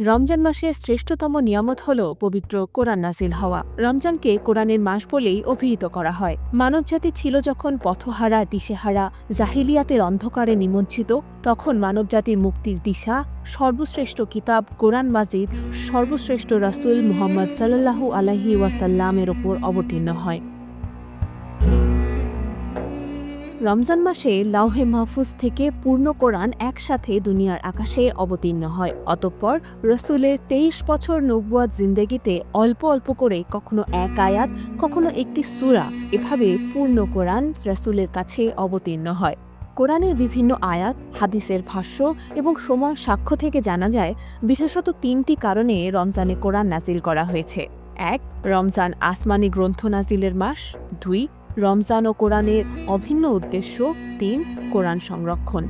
রমজান মাসের শ্রেষ্ঠতম নিয়ামত হল পবিত্র কোরআন নাজিল হওয়া। রমজানকে কোরআনের মাস বলেই অভিহিত করা হয়। মানবজাতি ছিল যখন পথহারা, দিশেহারা, জাহিলিয়াতের অন্ধকারে নিমজ্জিত, তখন মানবজাতির মুক্তির দিশা, সর্বশ্রেষ্ঠ কিতাব, কোরআন মাজিদ, সর্বশ্রেষ্ঠ রাসূল মুহাম্মদ সাল্লাল্লাহু আলাইহি ওয়াসাল্লামের ওপর অবতীর্ণ হয়। রমজান মাসে লাউহে মাহফুজ থেকে পূর্ণ কোরআন একসাথে দুনিয়ার আকাশে অবতীর্ণ হয়। অতঃপর রসুলের তেইশ বছর নব্বুয়াত জিন্দেগিতে অল্প অল্প করে কখনো এক আয়াত, কখনো একটি সুরা এভাবে পূর্ণ কোরআন রসুলের কাছে অবতীর্ণ হয়। কোরআনের বিভিন্ন আয়াত, হাদিসের ভাষ্য এবং সময় সাক্ষ্য থেকে জানা যায়, বিশেষত তিনটি কারণে রমজানে কোরআন নাজিল করা হয়েছে। এক, রমজান আসমানি গ্রন্থ নাজিলের মাস। দুই রমজান ও কোরআনের অভিন্ন উদ্দেশ্য তিন, কোরআন সংরক্ষণ।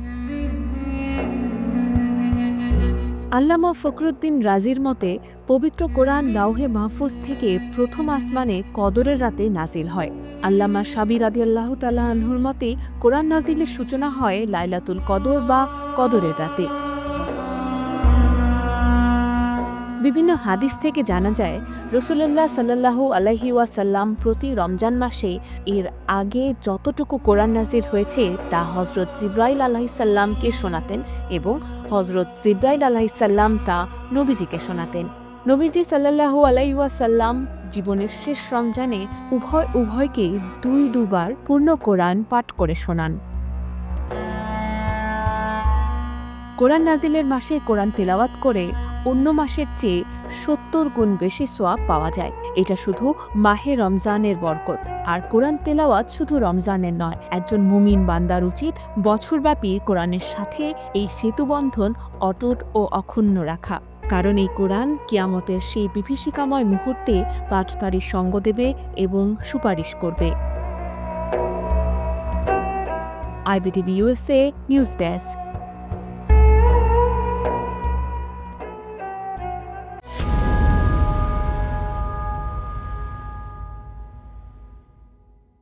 আল্লামা ফখরুদ্দিন রাজির মতে, পবিত্র কোরআন লাউহে মাহফুজ থেকে প্রথম আসমানে কদরের রাতে নাজিল হয়। আল্লামা সাবির আদি আল্লাহ তালা আনহুর মতে, কোরআন নাজিলের সূচনা হয় লাইলাতুল কদর বা কদরের রাতে। বিভিন্ন হাদিস থেকে জানা যায় রসুল্লাহ সাল্লাহু আলহি ওয়াসাল্লাম প্রতি রমজান মাসে এর আগে যতটুকু কোরআন নাজির হয়েছে তা হজরত জিব্রাইল আলাহিসাল্লামকে শোনাতেন এবং হজরত জিব্রাইল আলাহিসাল্লাম তা নবীজিকে শোনাতেন। নবীজি সাল্লাহু আলাইসাল্লাম জীবনের শেষ রমজানে উভয়, উভয়কে দুই, দুবার পূর্ণ কোরআন পাঠ করে শোনান। কোরআন নাজিলের মাসে কোরআন তেলাওয়াত করে অন্য মাসের চেয়ে সত্তর গুণ বেশি সোয়াব পাওয়া যায়। এটা শুধু মাহে রমজানের বরকত। আর কোরআন তেলাওয়াত শুধু রমজানের নয়, একজন মুমিন বান্দার উচিত বছরব্যাপী কোরআনের সাথে এই সেতুবন্ধন অটুট ও অক্ষুণ্ণ রাখা। কারণ এই কোরআন কিয়ামতের সেই বিভীষিকাময় মুহূর্তে পাঠকারীর সঙ্গ দেবে এবং সুপারিশ করবে। IBTV USA news desk.